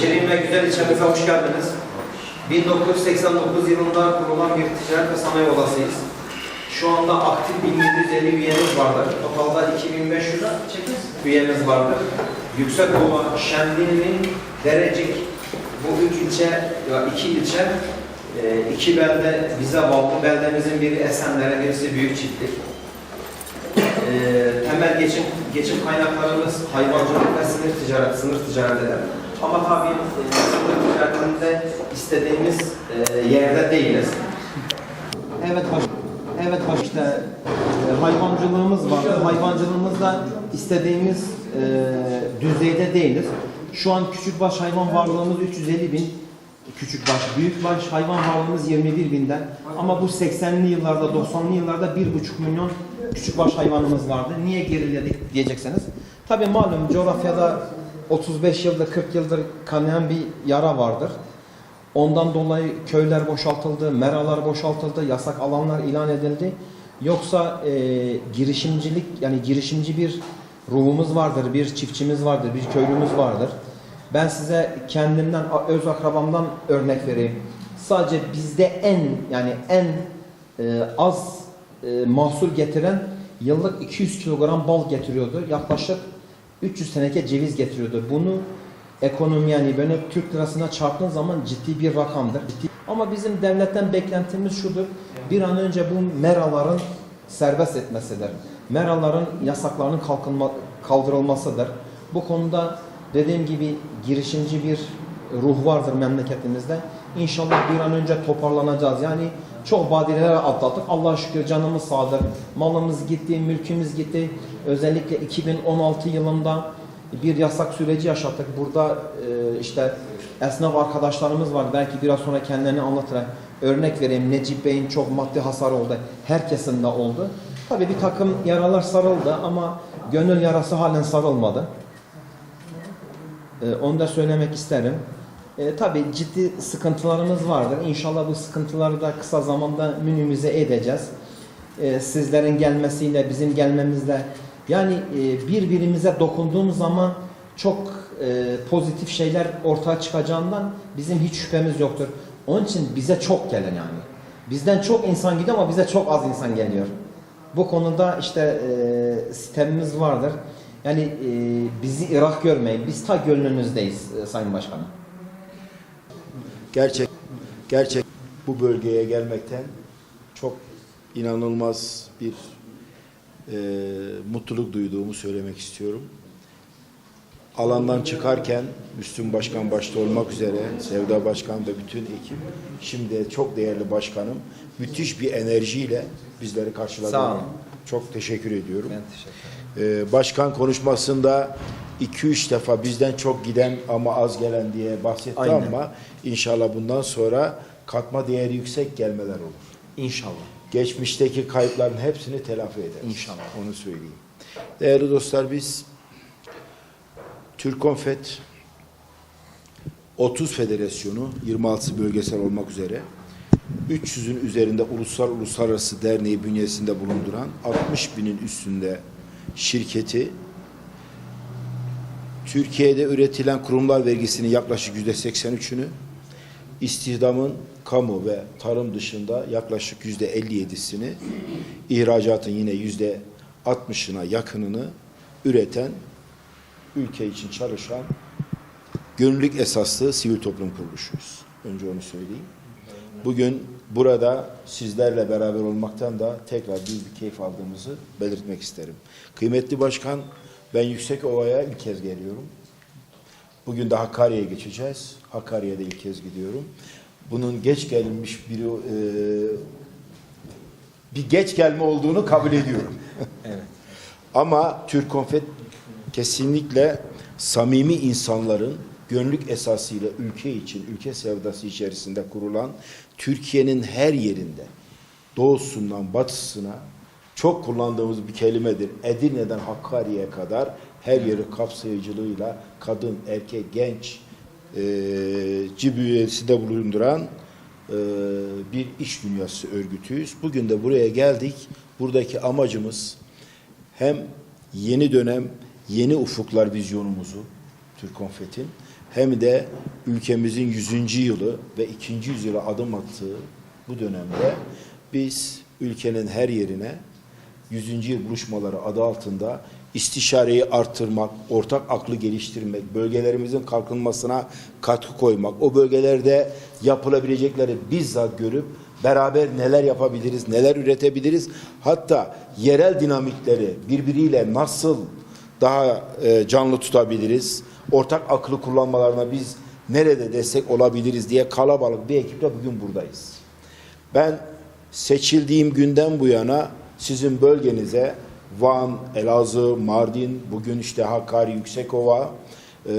Şirin ve güzel ilçemize hoş geldiniz. 1989 yılında kurulan bir ticaret ve sanayi odasıyız. Şu anda aktif 1750 üyemiz vardır. Totalda 2500 üyemiz vardır. Yüksekova, Şemdinli, Derecik bu üç ilçe, ya iki ilçe, e, iki belde bize bağlı. Beldemizin biri Esenler'e, birisi Büyükçiftlik. E, temel geçim geçim kaynaklarımız hayvancılık ve sınır ticaret, sınır ticaretidir. Ama tabii e, ticaretinde istediğimiz e, yerde değiliz. Evet baş, evet baş işte e, hayvancılığımız var. Hayvancılığımızda istediğimiz e, düzeyde değiliz. Şu an küçükbaş hayvan varlığımız 350 bin küçükbaş, büyükbaş hayvan varlığımız 21 binden. Ama bu 80'li yıllarda, 90'lı yıllarda 1,5 milyon küçükbaş hayvanımız vardı. Niye geriledik diyecekseniz. Tabii malum coğrafyada 35 yıldır, 40 yıldır kanayan bir yara vardır. Ondan dolayı köyler boşaltıldı, meralar boşaltıldı, yasak alanlar ilan edildi. Yoksa e, girişimcilik yani girişimci bir ruhumuz vardır, bir çiftçimiz vardır, bir köylümüz vardır. Ben size kendimden, öz akrabamdan örnek vereyim. Sadece bizde en yani en e, az e, mahsul getiren yıllık 200 kilogram bal getiriyordu. Yaklaşık 300 teneke ceviz getiriyordu. Bunu ekonomi yani böyle Türk lirasına çarptığın zaman ciddi bir rakamdır. Ciddi- Ama bizim devletten beklentimiz şudur. Bir an önce bu meraların serbest etmesidir. Meraların yasaklarının kalkınma, kaldırılmasıdır. Bu konuda dediğim gibi girişimci bir ruh vardır memleketimizde. İnşallah bir an önce toparlanacağız. Yani çok badireler atlattık. Allah'a şükür canımız sağdır. Malımız gitti, mülkümüz gitti. Özellikle 2016 yılında bir yasak süreci yaşattık. Burada e, işte esnaf arkadaşlarımız var. Belki biraz sonra kendilerini anlatırlar. Örnek vereyim. Necip Bey'in çok maddi hasar oldu. Herkesin de oldu. Tabii bir takım yaralar sarıldı ama gönül yarası halen sarılmadı. E, onu da söylemek isterim. E, tabii ciddi sıkıntılarımız vardır. İnşallah bu sıkıntıları da kısa zamanda minimize edeceğiz. E, sizlerin gelmesiyle, bizim gelmemizle yani e, birbirimize dokunduğumuz zaman çok e, pozitif şeyler ortaya çıkacağından bizim hiç şüphemiz yoktur. Onun için bize çok gelen yani. Bizden çok insan gidiyor ama bize çok az insan geliyor. Bu konuda işte e, sistemimiz vardır. Yani e, bizi Irak görmeyin. Biz ta gönlünüzdeyiz e, Sayın Başkanım. Gerçek, gerçek bu bölgeye gelmekten çok inanılmaz bir e, mutluluk duyduğumu söylemek istiyorum. Alandan çıkarken Müslüm Başkan başta olmak üzere Sevda Başkan ve bütün ekip şimdi çok değerli başkanım müthiş bir enerjiyle bizleri karşıladı. Sağ olun. Çok teşekkür ediyorum. Ben teşekkür ederim. Ee, başkan konuşmasında 2-3 defa bizden çok giden ama az gelen diye bahsetti Aynen. ama inşallah bundan sonra katma değeri yüksek gelmeler olur. İnşallah. Geçmişteki kayıpların hepsini telafi ederiz. İnşallah. Onu söyleyeyim. Değerli dostlar biz Türkonfet 30 federasyonu 26 bölgesel olmak üzere 300'ün üzerinde ulusal uluslararası derneği bünyesinde bulunduran 60 binin üstünde şirketi Türkiye'de üretilen kurumlar vergisinin yaklaşık yüzde 83'ünü istihdamın kamu ve tarım dışında yaklaşık yüzde 57'sini ihracatın yine yüzde 60'ına yakınını üreten ülke için çalışan gönüllülük esaslı sivil toplum kuruluşuyuz. Önce onu söyleyeyim. Bugün burada sizlerle beraber olmaktan da tekrar büyük bir keyif aldığımızı belirtmek isterim. Kıymetli başkan, ben Yüksekova'ya ilk kez geliyorum. Bugün de Hakkari'ye geçeceğiz. Hakkari'ye de ilk kez gidiyorum. Bunun geç gelinmiş bir e, bir geç gelme olduğunu kabul ediyorum. Evet. Ama Türk Konfet kesinlikle samimi insanların gönüllük esasıyla ülke için, ülke sevdası içerisinde kurulan Türkiye'nin her yerinde doğusundan batısına çok kullandığımız bir kelimedir. Edirne'den Hakkari'ye kadar her yeri kapsayıcılığıyla kadın, erkek, genç e, cibüyesinde bulunduran e, bir iş dünyası örgütüyüz. Bugün de buraya geldik. Buradaki amacımız hem yeni dönem, yeni ufuklar vizyonumuzu Türk Konfet'in hem de ülkemizin 100. yılı ve 2. yüzyıla adım attığı bu dönemde biz ülkenin her yerine 100. yıl buluşmaları adı altında istişareyi artırmak, ortak aklı geliştirmek, bölgelerimizin kalkınmasına katkı koymak, o bölgelerde yapılabilecekleri bizzat görüp beraber neler yapabiliriz, neler üretebiliriz, hatta yerel dinamikleri birbiriyle nasıl daha e, canlı tutabiliriz, ortak aklı kullanmalarına biz nerede destek olabiliriz diye kalabalık bir ekiple bugün buradayız. Ben seçildiğim günden bu yana sizin bölgenize Van, Elazığ, Mardin, bugün işte Hakkari, Yüksekova e,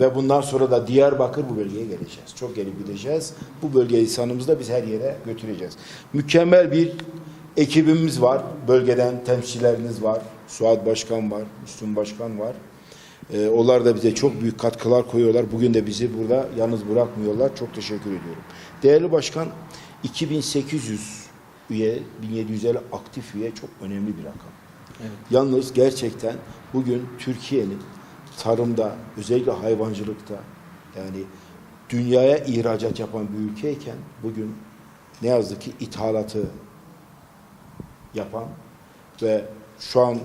ve bundan sonra da Diyarbakır bu bölgeye geleceğiz. Çok gelip gideceğiz. Bu bölge insanımızı da biz her yere götüreceğiz. Mükemmel bir ekibimiz var. Bölgeden temsilcileriniz var. Suat Başkan var, Müslüm Başkan var. Ee, onlar da bize çok büyük katkılar koyuyorlar. Bugün de bizi burada yalnız bırakmıyorlar. Çok teşekkür ediyorum. Değerli Başkan, 2800 üye, 1750 aktif üye çok önemli bir rakam. Evet. Yalnız gerçekten bugün Türkiye'nin tarımda, özellikle hayvancılıkta yani dünyaya ihracat yapan bir ülkeyken bugün ne yazık ki ithalatı yapan ve şu an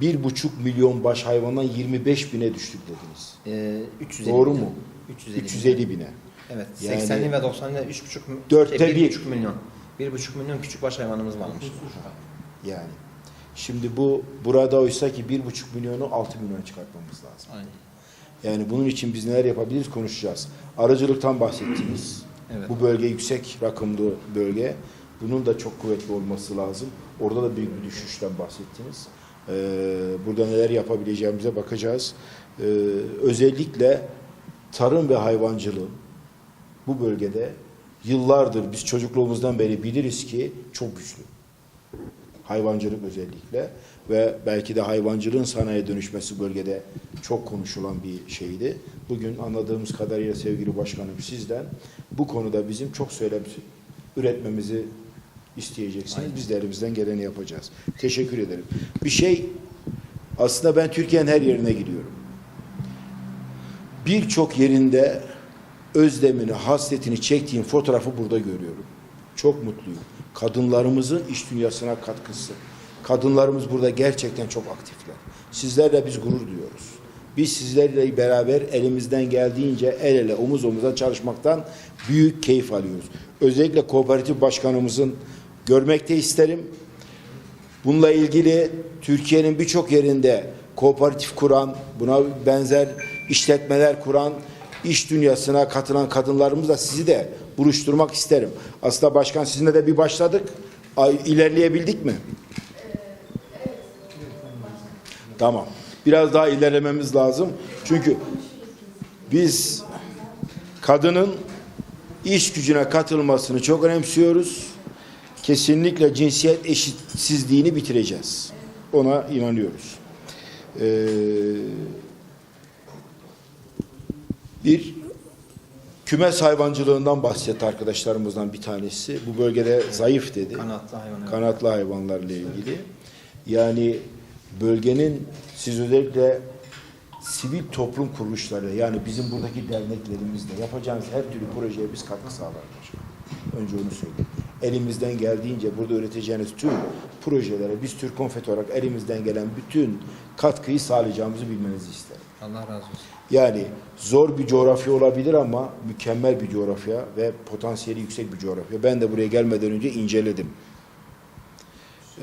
bir buçuk milyon baş hayvandan 25 bine düştük dediniz. Ee, 350 Doğru bin. mu? 350, 350 bine. Evet. Yani- 80'li ve 90'lı 3,5 Dörtte şey, bir. 1,5 milyon. 1,5 milyon küçük baş hayvanımız varmış. Yani. Şimdi bu burada oysa ki bir buçuk milyonu 6 milyon çıkartmamız lazım. Aynen. Yani bunun için biz neler yapabiliriz konuşacağız. Aracılıktan bahsettiniz. Evet. Bu bölge yüksek rakımlı bölge. Bunun da çok kuvvetli olması lazım. Orada da büyük bir düşüşten bahsettiniz. Ee, burada neler yapabileceğimize bakacağız. Ee, özellikle tarım ve hayvancılığın bu bölgede yıllardır biz çocukluğumuzdan beri biliriz ki çok güçlü. Hayvancılık özellikle ve belki de hayvancılığın sanayiye dönüşmesi bölgede çok konuşulan bir şeydi. Bugün anladığımız kadarıyla sevgili başkanım sizden bu konuda bizim çok söylem üretmemizi isteyeceksiniz. Biz de elimizden geleni yapacağız. Teşekkür ederim. Bir şey aslında ben Türkiye'nin her yerine gidiyorum. Birçok yerinde özlemini, hasretini çektiğim fotoğrafı burada görüyorum. Çok mutluyum. Kadınlarımızın iş dünyasına katkısı. Kadınlarımız burada gerçekten çok aktifler. Sizlerle biz gurur duyuyoruz. Biz sizlerle beraber elimizden geldiğince el ele omuz omuza çalışmaktan büyük keyif alıyoruz. Özellikle kooperatif başkanımızın görmekte isterim. Bununla ilgili Türkiye'nin birçok yerinde kooperatif kuran, buna benzer işletmeler kuran, iş dünyasına katılan kadınlarımızla sizi de buluşturmak isterim. Aslında başkan sizinle de bir başladık. İlerleyebildik mi? Tamam. Biraz daha ilerlememiz lazım. Çünkü biz kadının iş gücüne katılmasını çok önemsiyoruz. Kesinlikle cinsiyet eşitsizliğini bitireceğiz. Ona inanıyoruz. Ee, bir kümes hayvancılığından bahsetti arkadaşlarımızdan bir tanesi. Bu bölgede zayıf dedi. Kanatlı hayvan. evet. Kanatlı hayvanlarla ilgili. Yani bölgenin siz özellikle sivil toplum kuruluşları yani bizim buradaki derneklerimizde yapacağımız her türlü projeye biz katkı sağlarız. Önce onu söyleyeyim. Elimizden geldiğince burada üreteceğiniz tüm projelere biz Türk Konfet olarak elimizden gelen bütün katkıyı sağlayacağımızı bilmenizi isterim. Allah razı olsun. Yani zor bir coğrafya olabilir ama mükemmel bir coğrafya ve potansiyeli yüksek bir coğrafya. Ben de buraya gelmeden önce inceledim.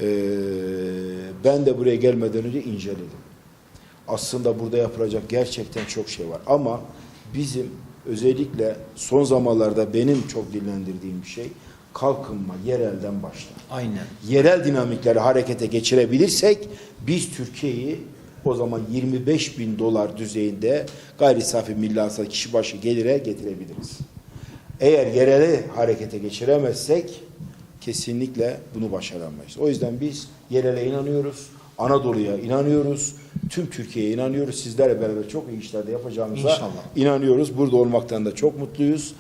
Ee, ben de buraya gelmeden önce inceledim. Aslında burada yapılacak gerçekten çok şey var. Ama bizim özellikle son zamanlarda benim çok dillendirdiğim bir şey kalkınma yerelden başlar Aynen. yerel dinamikleri harekete geçirebilirsek biz Türkiye'yi o zaman 25 bin dolar düzeyinde gayri safi milli hasıla kişi başı gelire getirebiliriz. Eğer yereli harekete geçiremezsek kesinlikle bunu başaramayız. O yüzden biz yerele inanıyoruz. Anadolu'ya inanıyoruz. Tüm Türkiye'ye inanıyoruz. Sizlerle beraber çok iyi işler de yapacağımıza İnşallah. inanıyoruz. Burada olmaktan da çok mutluyuz.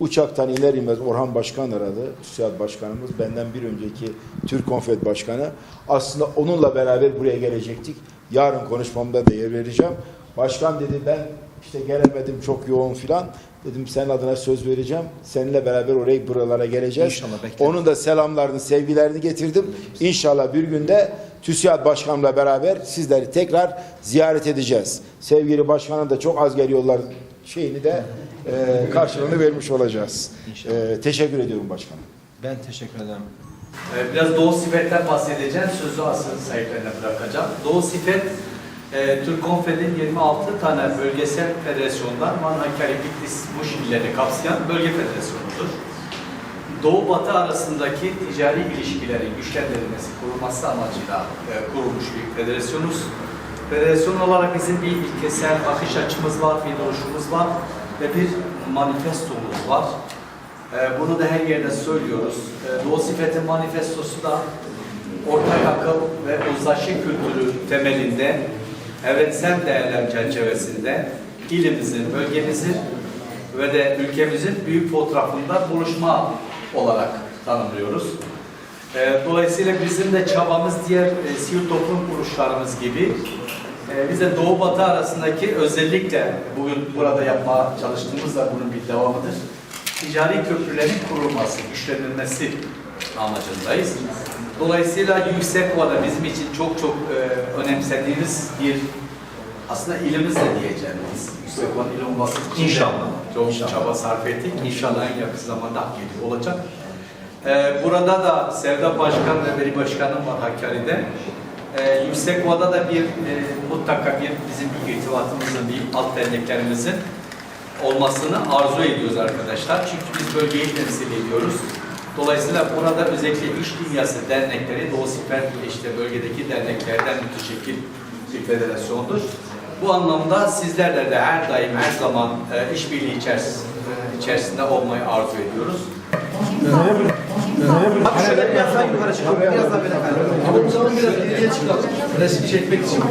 Uçaktan iner inmez Orhan Başkan aradı. TÜSİAD Başkanımız benden bir önceki Türk Konfet Başkanı. Aslında onunla beraber buraya gelecektik. Yarın konuşmamda da yer vereceğim. Başkan dedi ben işte gelemedim çok yoğun filan. Dedim senin adına söz vereceğim. Seninle beraber oraya buralara geleceğiz. İnşallah, bekleriz. Onun da selamlarını, sevgilerini getirdim. İnşallah bir günde TÜSİAD Başkanımla beraber sizleri tekrar ziyaret edeceğiz. Sevgili başkanın da çok az geliyorlar şeyini de e, karşılığını vermiş olacağız. E, teşekkür ediyorum başkanım. Ben teşekkür ederim. Ee, Biraz Doğu Sifet'ten bahsedeceğim. Sözü asıl sahiplerine bırakacağım. Doğu Sifet, e, Türk Konfed'in 26 tane bölgesel federasyondan Van, Hakkari, Bitlis, Muş illerini kapsayan bölge federasyonudur. Doğu Batı arasındaki ticari ilişkilerin güçlendirilmesi, kurulması amacıyla e, kurulmuş bir federasyonuz. Federasyon olarak bizim bir ilkesel bakış açımız var, bir duruşumuz var ve bir manifestomuz var. Ee, Bunu da her yerde söylüyoruz. Ee, Doğu Sifet'in manifestosu da ortak akıl ve uzlaşı kültürü temelinde evrensel değerler çerçevesinde ilimizin, bölgemizin ve de ülkemizin büyük fotoğrafında buluşma olarak tanımlıyoruz. Ee, Dolayısıyla bizim de çabamız diğer e, sivil toplum kuruluşlarımız gibi e, bize Doğu Batı arasındaki özellikle bugün burada yapmaya çalıştığımız da bunun bir devamıdır. Ticari köprülerin kurulması, güçlendirilmesi amacındayız. Dolayısıyla Yüksekova'da bizim için çok çok e, önemsediğimiz bir aslında ilimiz de diyeceğim biz. Yüksekova'nın il olması İnşallah. çok çaba sarf ettik. İnşallah en yakın zamanda hak ediyor olacak. Ee, burada da Sevda Başkan ve Veli Başkanım var Hakkari'de. Ee, Yüksekova'da da bir e, mutlaka bir bizim bir irtibatımızın, bir alt derneklerimizin olmasını arzu ediyoruz arkadaşlar. Çünkü biz bölgeyi temsil ediyoruz. Dolayısıyla burada özellikle iş dünyası dernekleri, Doğu Siper işte bölgedeki derneklerden müteşekkil bir federasyondur. Bu anlamda sizlerle de her daim, her zaman e, işbirliği içerisinde, içerisinde olmayı arzu ediyoruz. Abi şöyle biraz daha yukarı çıkalım. Biraz daha böyle kaydı. Adamı zaman biraz ileriye çıkalım. Resim çekmek için.